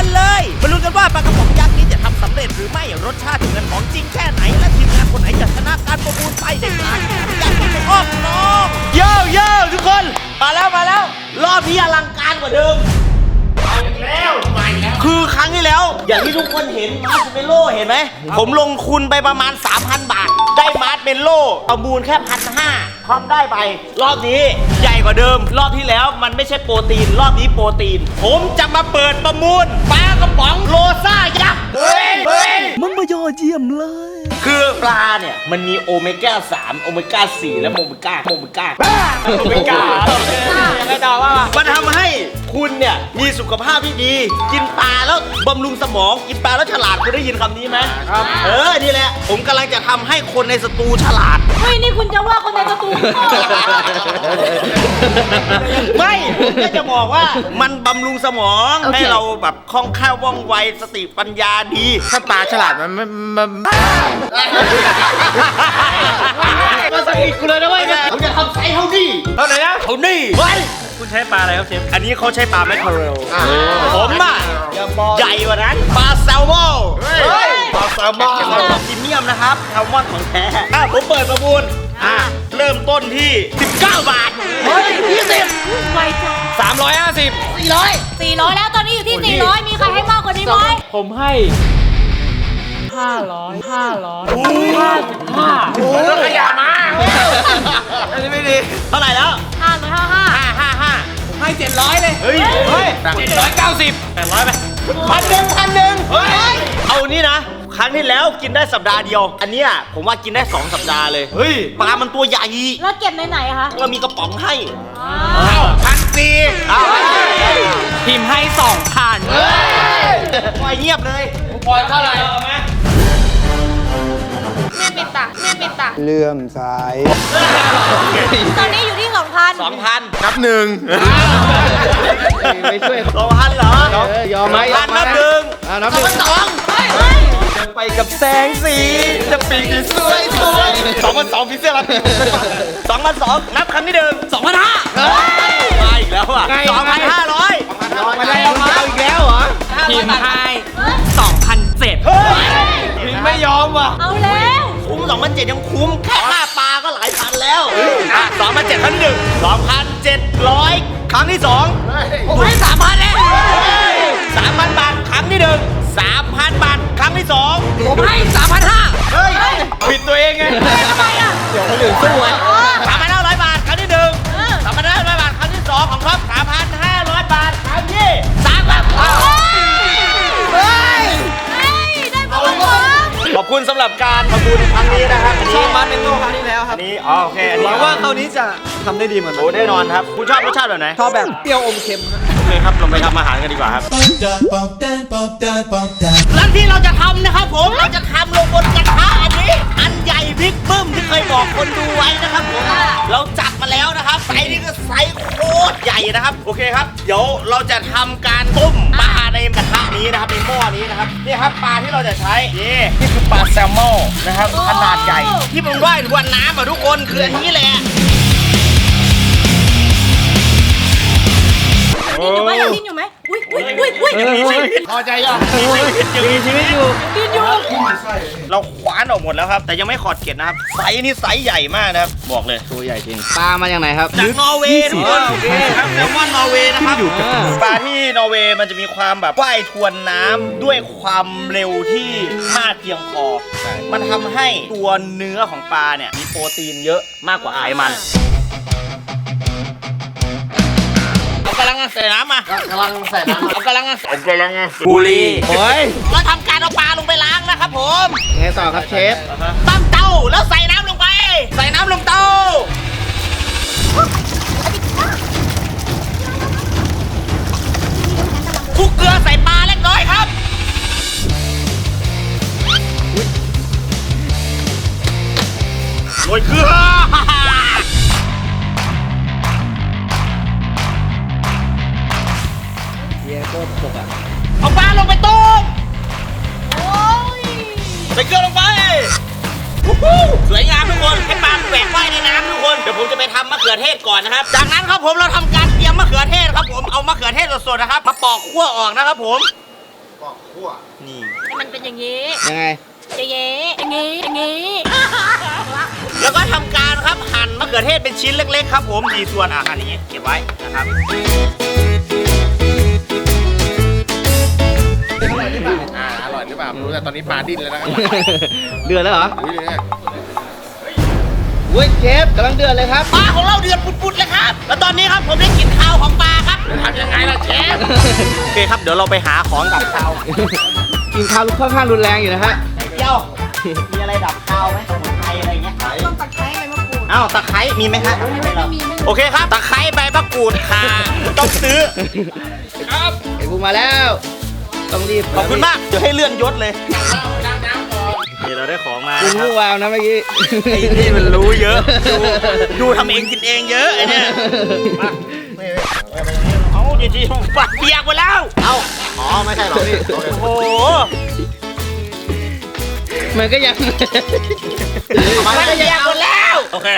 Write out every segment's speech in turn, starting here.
กันเลยมาลุ้นกันว่าปลากระป๋องยักษ์นี้จะทำสำเร็จหรือไม่รสชาติจะเหมือนของจริงแค่ไหน และทีมงานคนไหนจะชนะการประมูลไปในปลาอยากเป็นอ้อมน้องเย้เย้ทุกคนมาแล้วมาแล้วรอบนี้อลังการกว่าเดิมคือครั้งที่แล้ว อย่างที่ทุกคนเห็นมาร์ชเมลโล่เห็นไหมผมลงทุนไปประมาณ 3,000 บาท ได้มาร์ชเมลโล่ประมูลแค่พันห้า พร้อมได้ไป รอบนี้ใหญ่กว่าเดิม รอบที่แล้วมันไม่ใช่โปรตีน รอบนี้โปรตีน ผมจะมาเปิดประมูลปลากระป๋องโลซ่ายักษ์เฮ้ยเฮ้ยมันมายอดเยี่ยมเลย คือปลาเนี่ยมันมีโอเมก้า3โอเมก้า4และโมเมก้าโมเมก้าโอเมก้ายังไงต่อว่ามันทำให้คุณเนี่ยมีสุขภาพที่ดี กินปลาแล้วบำรุงสมอง กินปลาแล้วฉลาดคุณได้ยินคำนี้ไหมครับ เออ นี่แหละ ผมกำลังจะทำให้คนในสตูฉลาดเฮ้ยนี่คุณจะว่าคนในสตู ไม่ผมก็จะบอกว่ามันบำรุงสมองให้เราแบบคล่องแคล่วว่องไวสติปัญญาดี ถ้าปลาฉลาดมันมันมันมาสกิดกูเลยนะเว้ยผมจะทำไซส์เท่านี้เท่าไหร่นะเท่านี้เฮ้ยคุณใช้ปลาอะไรครับเชฟ อันนี้เขาใช้ปลาแมคเคอเรลผมอะใหญ่กว่านั้นปลาแซลมอนปลาแซลมอนพรีเมียมนะครับแซลมอนของแท้อะผมเปิดประมูลอะ เริ่มต้นที่ 19 บาท เฮ้ยยี่สิบไวจังสามร้อยห้าสิบสี่ร้อยแล้วตอนนี้อยู่ที่สี่ร้อยมีใครให้มากกว่านี้ไหมผมให้ห้าร้อยห้าร้อยห้าสิบห้าต้องขยะมา อันนี้ไม่ดี เท่าไหร่แล้ว ห้าร้อยห้าห้า555 ผมให้เจ็ดร้อยเลยเฮ้ยเฮ้ยเจ็ดร้อยเก้าสิบแปดร้อยไปพันหนึ่งพันหนึ่งเฮ้ย เอานี่นะค รั้งที่แล้วกินได้สัปดาห์เดียว อันเนี้ยผมว่ากินได้ 2 สัปดาห์เลย เฮ้ย ปลามันตัวใหญ่แล้วเก็บในไหนอะคะเรามีกระป๋องให้อ้าวพันสี่เอาพิมพ์ให้สองพันปล่อยเงียบเลยปล่อยเท่าไหร่แม่ปิดตาแม่ปิดตาเลื่อมสาย ตอนนี้อยู่ที่สองพันสองพันนับหนึ่งไม่ช่วยสองพันเหรอเออยอมไหมพันนับหนึ่งอะนับหนึ่งสองจะ ไปกับแสงสี จะปีกที่สวยสวยสองพันสองพิเศษละสองพันสองนับครั้งที่หนึ่งสองพันห้ามาอีกแล้วอะสองพันห้าร้อยมาได้เอามาอีกแล้วเหรอพิมพ์ให้สองพันเจ็ดพิมไม่ยอมว่ะเอาแล้วคุ้มสองพันเจ็ดยังคุ้มแค่ค่าปลาก็หลายพันแล้วอะสองพันเจ็ดครั้งที่หนึ่งสองพันเจ็ดร้อยครั้งที่สอง ดตัวเองไงทำไมอะสามพันห้าร้อยบาทครั้งที่หนึ่งสามพันห้าร้อยบาทครั้งที่สองของท็อปสามพันห้าร้อยบาทครั้งที่สามครับเฮ้ยได้ประมูลขอบคุณสำหรับการประมูลครั้งนี้นะครับอันชนี้อบมาร์เมนโลครั้งที่แล้วคอัรับนนี้อ๋อโอเคอันหนี้วังว่าคราวนี้จะทำได้ดีเหมือนโอ้แน่นอนครับ คุณชอบรสชาติแบบไหน ชอบแบบเปรี้ยวอมเค็มครั บโอเคครับเราไปทำอาหารกันดีกว่าครับ และที่เราจะทำนะครับผมเราจะทำลงบนกระทะอันนี้ อันใหญ่บิ๊กบึ้มที่เคยบอกคนดูไว้นะครับผมเราจัดมาแล้วนะครับไซส์นี้ก็ไซส์โคตรใหญ่นะครับ โอเคครับ เดี๋ยวเราจะทำการต้มปลาในกระทะนี้นะครับในหม้อนี้นะครับนี่ครับปลาที่เราจะใช้นี่นี่คือปลาแซลมอนนะครับขนาดใหญ่ ที่ผมว่ายวันน้ำอะทุกคนคืออันนี้แหละ ดิ้นอยู่ไหมยังดิ้นอยู่ไหมอุ้ยอุ้ยอุ้ยอุ้ยอุ้ยพอใจยังมีชีวิตอยู่ดิ้นอยู่เราคว้านออกหมดแล้วครับ แต่ยังไม่ขอดเกล็ดนะครับไซส์นี่ไซส์ใหญ่มากนะครับบอกเลยตัวใหญ่จริงปลามาจากไหนครับจากนอร์เวย์ทุกคนครับแซลมอนนอร์เวย์นะครับปลาที่นอร์เวย์มันจะมีความแบบว่ายทวนน้ำด้วยความเร็วที่มากเพียงพอมันทำให้ตัวเนื้อของปลาเนี่ยมีโปรตีนเยอะมากกว่าไขมันเอากำ ลังใส่น้ำมากำลังใส่น้ำเอากำลังเอากำลังบุรีโอ้ยเราทำการเอาปลาลงไปล้างนะครับผมไงต่อครับเชฟตั้งเตาแล้วใส่น้ำลงไป ใส่น้ำลงเตาคลุกเกลือใส่ นี่ให้มันเป็นอย่างนี้ยังไงอย่างนี้อย่างนี้อย่างนี้ แล้วก็ทำการครับหั่นมะเขือเทศเป็นชิ้นเล็กๆครับผมดีส่วนอะหั่นอย่างนี้เก็บไว้นะครับอ่าอร่อยหรือเปล่าไม่รู้แต่ตอนนี้ปลาดิ้นแล้วนะครับเดือดแล้วเหรออุ้ยเนี่ยอุ้ยเชฟกำลังเดือดเลยครับ ปลาของเราเดือดปุดๆเลยครับ แล้วตอนนี้ครับผมได้กลินข้าวของปลาครับ ทำยังไงล่ะเชฟโอเคครับเดี๋ยวเราไปหาของดับข้าวกินข้าวค่อนข้างรุนแรงอยู่นะฮะเดียวมีอะไรดับข้าวไหมสมุนไพรอะไรเงี้ยต้มตะไคร้ใบมะกรูดอ้าวตะไคร้มีไหมฮะไม่มีโอเคครับตะไคร้ใบมะกรูดข่าต้องซื้อไอ้บูมาแล้วต้องรีบขอบคุณมากเดี๋ยวให้เลื่อนยศเลยนี่เราได้ของมาคุณนะครับผู้วาวนะเมื่อกี้ไอ้นี่มันรู้เยอะดูดูทำเองกินเองเยอะไอ้เนี่ย มาเอาดีๆปัดเปียกหมดแล้ว เอาอ๋อ ไม่ใช่หรอกพี่โอเคโอ้โหมันก็ยัง มันเปียกหมดแล้ว โอเค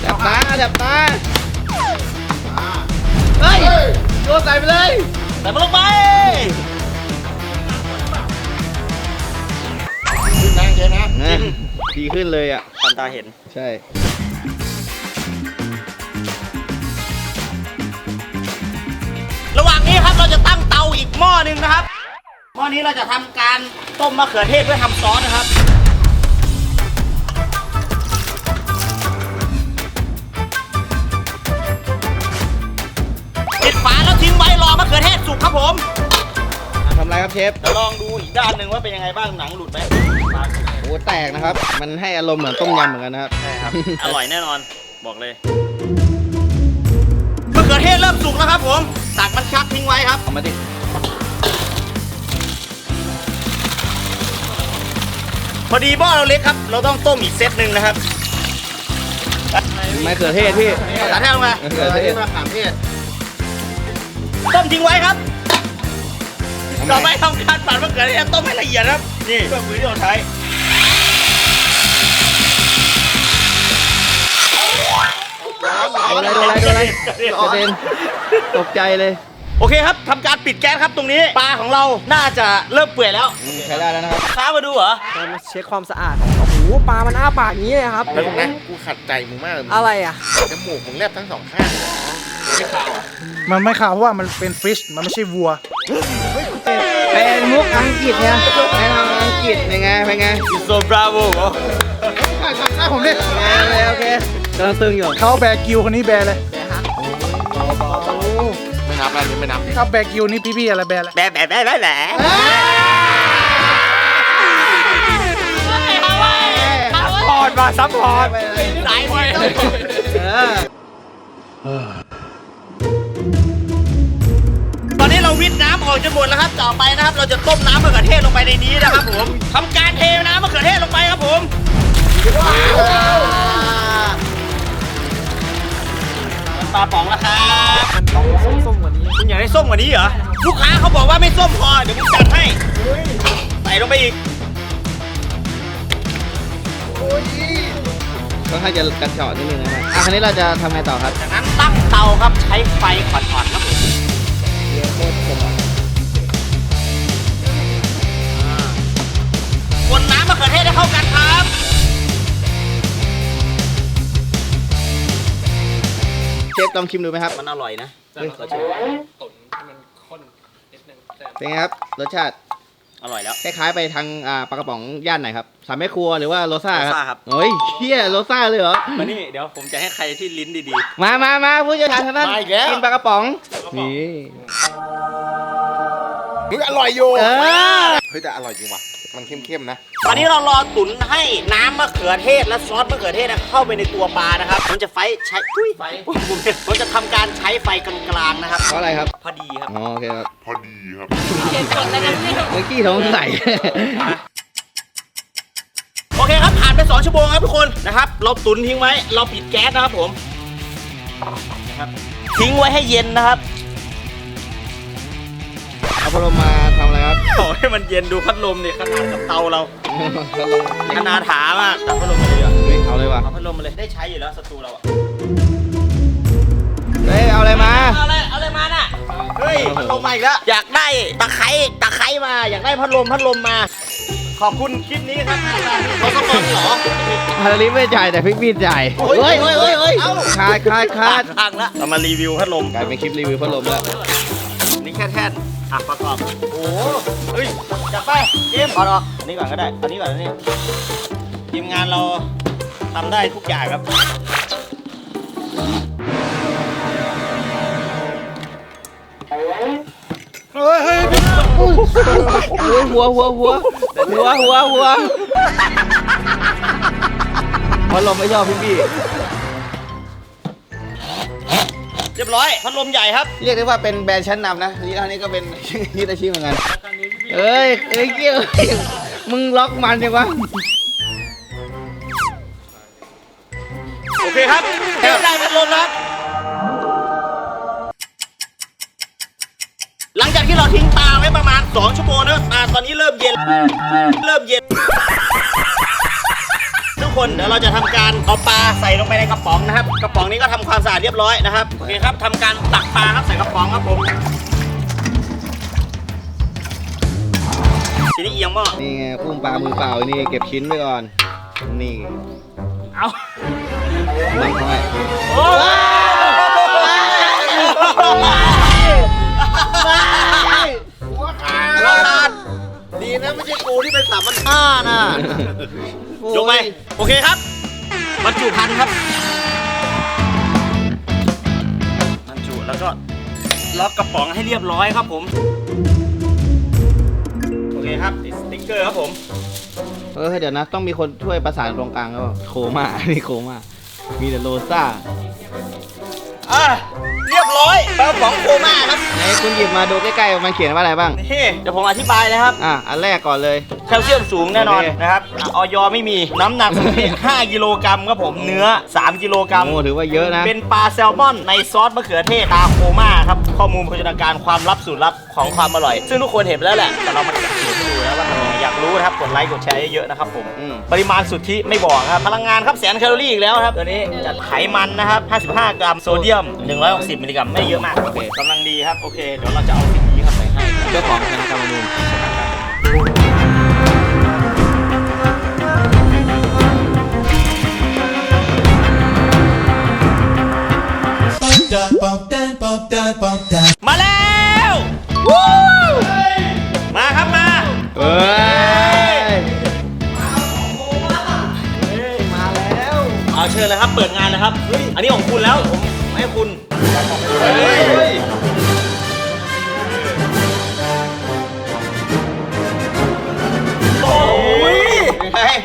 แถบตาแถบตาเฮ้ยโยนใส่ไปเลยใส่มันลงไปขึ้นนะเชฟนะนะดีขึ้นเลยอะทันตาเห็น ใช่ ครับเราจะตั้งเตาอีกหม้อหนึ่งนะครับ หม้อนี้เราจะทำการต้มมะเขือเทศเพื่อทำซอสนะครับ ปิดฝาแล้วทิ้งไว้รอมะเขือเทศสุกครับผมทำอะไรครับเชฟจะลองดูอีกด้านหนึ่งว่าเป็นยังไงบ้างหนังหลุดไหมโอ้แตกนะครับ มันให้อารมณ์เหมือนต้มยำเหมือนกันนะครับใช่ครับ อร่อยแน่นอนบอกเลยมะเขือเทศเริ่มสุกแล้วครับผม ตักมันชักทิ้งไว้ครับเอามาดิพอดีหม้อเราเล็กครับ เราต้องต้มอีกเซตหนึ่งนะครับมะเขือเทศพี่ตัดแท้ลงมามะเขือเทศมะขามเทศต้มทิ้งไว้ครับต่อไปทำการปั่นมะเขือเทศต้มให้ละเอียดครับนี่เครื่องมือที่เราใช้ โดนอะไรโดนอะไรโดนอะไรกระเด็นตกใจเลยโอเคครับทำการปิดแก๊สครับตรงนี้ปลาของเราน่าจะเริ่มเปื่อยแล้วอืมใช้ได้แล้วนะครับค้ามาดูเหรอมาเช็คความสะอาดโอ้โหปลามันอ้าปากอย่างนี้เลยครับแล้วนะกูขัดใจมึงมากเลยอะไรอะจมูกมึงแลบทั้งสองข้างไม่ขาวอะมันไม่ขาวเพราะว่ามันเป็นฟิชมันไม่ใช่วัวเป็นมุกอังกฤษเนี่ยเป็นอังกฤษเป็นไงเป็นไงอิโซบราโวหน้าผมดิโอเคโอเค กำลังตึงอยู่เขาแบร์กิวคนนี้แบร์เลยไม่นับแล้วนี่ไม่นับถ้าแบร์กิวนี่พี่พี่อะไรแบร์เลยแบะแบะแบะแบะแบะพอดมาซัพพอร์ตสายมือเออตอนนี้เราวิทน้ำออกจนหมดแล้วครับ ต่อไปนะครับ เราจะต้มน้ำมะเขือเทศลงไปในนี้นะครับผมทำการเทน้ำมะเขือเทศลงไปครับผม ลาป๋องแล้วครับมันต้องส้มๆกว่านี้คุณอยากได้ส้มกว่านี้เหรอ ลูกค้าเขาบอกว่าไม่ส้มพอ เดี๋ยวผมจัดให้ ใส่ลงไปอีกค่อนข้างจะกระเจาะนิดนึงนะฮะอะคราวนี้เราจะทำไงต่อครับ จากนั้นตั้งเตาครับใช้ไฟอ่อนๆครับผมคนน้ำมะเขือเทศให้เข้ากันครับ ชฟลองชิมดูไหมครับ มันอร่อยนะเป็นไงครับ รสชาติอร่อยแล้ว คล้ายๆไปทางอ่าปลากระป๋องย่านไหนครับ สามแม่ครัวหรือว่าโรซ่าครับโรซ่าครับ โอ้ยเชี่ยโรซ่าเลยเหรอ มานี่เดี๋ยวผมจะให้ใครที่ลิ้นดีมามามาผู้เชี่ยวชาญทางด้านมาอีกแล้ว กินปลากระป๋อง นี่ มึงอร่อยอยู่เออ เฮ้ยแต่อร่อยจริงว่ะ มันเข้มๆนะๆตอนนี้เรารอตุ๋นให้น้ำมะเขือเทศและซอสมะเขือเทศนะเข้าไปในตัวปลานะครับผมจะไฟใช้อุ้ยไฟผมผมจะทำการใช้ไฟกลางๆนะครับ เพราะอะไรครับ พอดีครับ อ๋อโอเคครับเขียนกดอะไรกันนี่เมื่อกี้ท้องใส่ โอเคครับผ่านไป2ชั่วโมงครับทุกคนนะครับ เราตุนทิ้งไว้ เราปิดแก๊สนะครับผมนะครับทิ้งไว้ให้เย็นนะครับ เอาพัดลมมาทำอะไรครับขอให้มันเย็นดูพัดลมเนี่ยขนาดกับเตาเราพัดลมขนาดถามากตัดพัดลมมาเลยอะเฮ้ยเอาเลยว่ะเอาพัดลมมาเลยได้ใช้อยู่แล้วศัตรูเราอะเฮ้ยเอาอะไรมา เอาอะไรเอาอะไรมาน่ะเฮ้ยพัดลมมาอีกแล้วอยากได้ตะไคร้ตะไคร้มาอยากได้พัดลมพัดลมมา ขอบคุณคลิปนี้ครับเขาสปอนเหรอฮาริไม่จ่ายแต่พี่บีจ่ายเฮ้ยเฮ้ยเฮ้ยเฮ้ยเอ้าคาดคาดคาดพังละเรามารีวิวพัดลมกลายเป็นคลิปรีวิวพัดลมแล้ว นี่แค่แท่นอะประกอบโอ้โหเฮ้ยจับไปเกมเอาออกอันนี้ก่อนก็ได้อันนี้ก่อนอันนี้ทีมงานเราทำได้ทุกอย่างครับเฮ้ยเฮ้ยพี่โอ้ยหัวหัวหัวหัวหัวหัวพัดลมไม่ชอบพี่บี เรียบร้อยพัดลมใหญ่ครับ เรียกได้ว่าเป็นแบรนด์ชั้นนำนะยี่ห้อนี้ก็เป็น ยี่อาชีพเหมือนกันเอ้ยเอ้ยเกี่ยวมึงล็อกมันจังวะโอเคครับเดี๋ยวได้พัดลมแล้วครับหลังจากที่เราทิ้งปลาไว้ประมาณ 2 ชั่วโมงนะปลาตอนนี้เริ่มเย็น เริ่มเย็น ทุกคนเดี๋ยวเราจะทำการเอาปลาใส่ลงไปในกระป๋องนะครับ กระป๋องนี้ก็ทำความสะอาดเรียบร้อยนะครับโอเคครับทำการตักปลาครับใส่กระป๋องครับผมทีนี้เอียงหม้อนี่ไงปุ้มปลามือเปล่านี่เก็บชิ้นไว้ก่อน นี่ เอาไม่ค่อยโอ้หัวขาดดีนะไม่ใช่กูที่เป็นสามพันห้านะ ยกไป โอเคครับบรรจุพันธุ์ครับบรรจุแล้วก็ล็อกกระป๋องให้เรียบร้อยครับผม โอเคครับติดสติ๊กเกอร์ครับผม เออเดี๋ยวนะ ต้องมีคนช่วยประสานตรงกลางแล้วโคม่านี่โคม่ามีแต่โลซ่าอะเรียบร้อยกระป๋องโคม่าครับไหนคุณหยิบมาดูใกล้ๆมันเขียนว่าอะไรบ้าง นี่เดี๋ยวผมอธิบายเลยครับ อะอันแรกก่อนเลย แคลเซียมสูงแน่นอนโอเค นะครับอะออยไม่มีน้ำหนักอยู่ที่ 5กิโลกรัมครับผมเนื้อ 3 กิโลกรัม โอ้ถือว่าเยอะนะ เป็นปลาแซลมอนในซอสมะเขือเทศตาโคม่าครับ ข้อมูลโภชนาการความลับสูตรลับของความอร่อย ซึ่งทุกคนเห็นไปแล้วแหละแต่เรามา รู้นะครับกดไลค์กดแชร์เยอะๆนะครับผมอืมปริมาณสุทธิไม่บอกครับพลังงานครับแสนแคลอรี่อีกแล้วครับตัวนี้จัดไขมันนะครับ 55 กรัมโซเดียม 160 มิลลิกรัมไม่เยอะมากโอเคกำลังดีครับโอเคเดี๋ยวเราจะเอาสิ่งนี้ครับใส่ให้เจ้าของคณะกรรมการมาแล้ววู้ เอาเชิญเลยครับ เปิดงานเลยครับ อันนี้ของคุณแล้ว ผมให้คุณโอ้ยเฮ้ย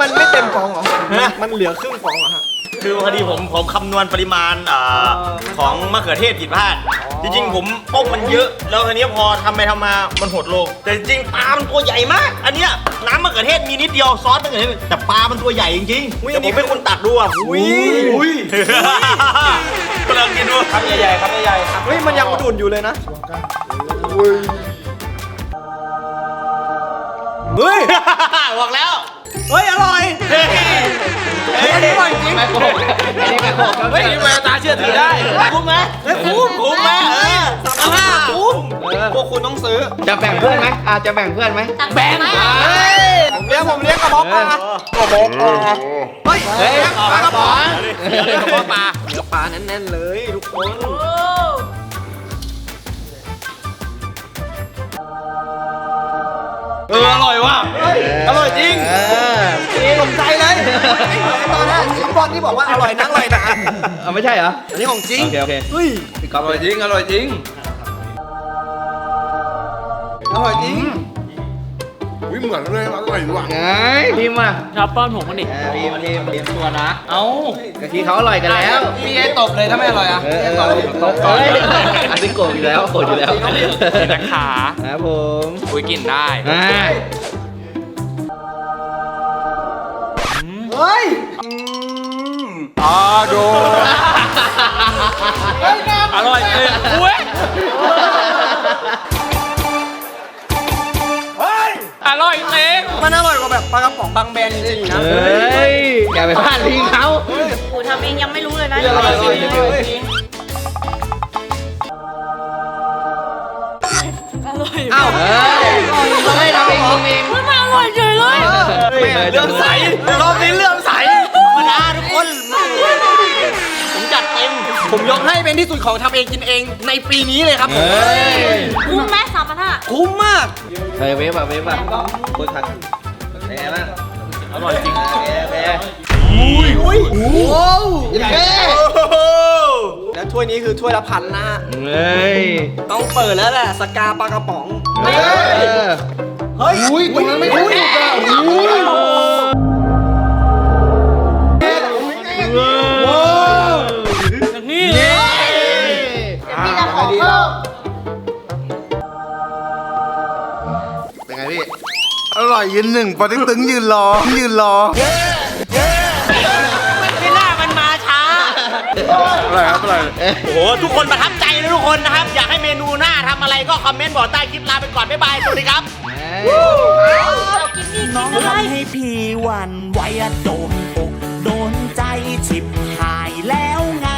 มันไม่เต็มฟองเหรอ มันเหลือครึ่งฟองเหรอฮะ คือพอดีผมผมคำนวณปริมาณอ่าของมะเขือเทศผิดพลาด จริงๆ ผมต้มมันเยอะ แล้วทีนี้พอทำไปทำมามันหดลง แต่จริงๆปลามันตัวใหญ่มาก อันเนี้ยน้ำมะเขือเทศมีนิดเดียวซอสมะเขือเทศแต่ปลามันตัวใหญ่จริงๆเดี๋ยวผมให้คุณตักดูอะอุ้ยอุ้ยกำลังกินดูคำใหญ่ๆคำใหญ่ๆครับเฮ้ยมันยังอุ่นๆอยู่เลยนะ เฮ้ย บอกแล้ว เฮ้ย อร่อยเฮ้ยเฮ้ยอร่อยจริงไม่โกหกอันนี้ไม่โกหกครับเฮ้ยแววตาเชื่อถือได้ คุ้มไหมเฮ้ยคุ้มคุ้มไหมเออสามห้าคุ้มพวกคุณต้องซื้อ จะแบ่งเพื่อนไหมอาจะแบ่งเพื่อนไหมแบ่งไหมผมเลี้ยงผมเลี้ยงกระเพาะปลาโอ้โหเฮ้ยเฮ้ยปลากระป๋องเดี๋ยวเดี๋ยวกระเพาะปลาเนื้อปลาแน่นๆเลยทุกคน เอออร่อยว่ะอร่อยจริงเออสนใจเลยตอนแรกพี่บอลที่บอกว่าอร่อยนักอร่อยหนาเอาไม่ใช่เหรออันนี้ของจริงโอเคโอเคเฮ้ยพี่ก๊อฟอร่อยจริงอร่อยจริงอร่อยจริง วิเหมือนเลยอร่อยว่ะไงพิมพ์อะชอบป้อนผมมันดิเออพิมพ์พิมพ์พิมพ์ตัวนะ เอ้ากะทิเขาอร่อยกันแล้ว พี่ไอ้ตบเลยถ้าไม่อร่อยอะเออเออเออตบก่อนอันนี้โกรธอยู่แล้วโกรธอยู่แล้วเป็นราคาครับผมอุ้ยกินได้อ่าเฮ้ยอ่าดูอร่อยเลยอุ้ย่อยเต็มันอร่อยกว่าแบบปลากระป๋องบางแบรนด์จริงนะเฮ้ยอย่าไปพลาดทิ้งเขากูทำเองยังไม่รู้เลยนะอร่อยเลยอร่อำเองอำเอยมันอร่อยเฉยเลยเรื่องใสรอบนี้เรื่อง ผมยกให้เป็นที่สุดของทำเองกินเองในปีนี้เลยครับผมคุ้มไหมสามพันห้าคุ้มมากเฮ้ยเวฟอะเวฟอะคุยผัดเป็นไงบ้างอร่อยจริงโอเคโอเคอุ้ยอุ้ยโอ้โหโอเคแล้วถ้วยนี้คือถ้วยละพันนะฮะเฮ้ยต้องเปิดแล้วแหละสกาปลากระป๋องเออเฮ้ยอุ้ยตรงนั้นไม่ถูกอะอุ้ย เป็นไงพี่ อร่อยยืนหนึ่งปอติ๊กตึงยืนรอ ยืนรอ ไม่น่ามันมาช้า อร่อยครับอร่อยโอ้โห ทุกคนประทับใจนะทุกคนนะครับ อยากให้เมนูหน้าทำอะไรก็คอมเมนต์บอกใต้คลิปลาไปก่อน บ๊ายบาย สวัสดีครับกินนี่กินน้องอะไรทำให้พี่หวันไหวอะโดนอกโดนใจฉิบหายแล้วไง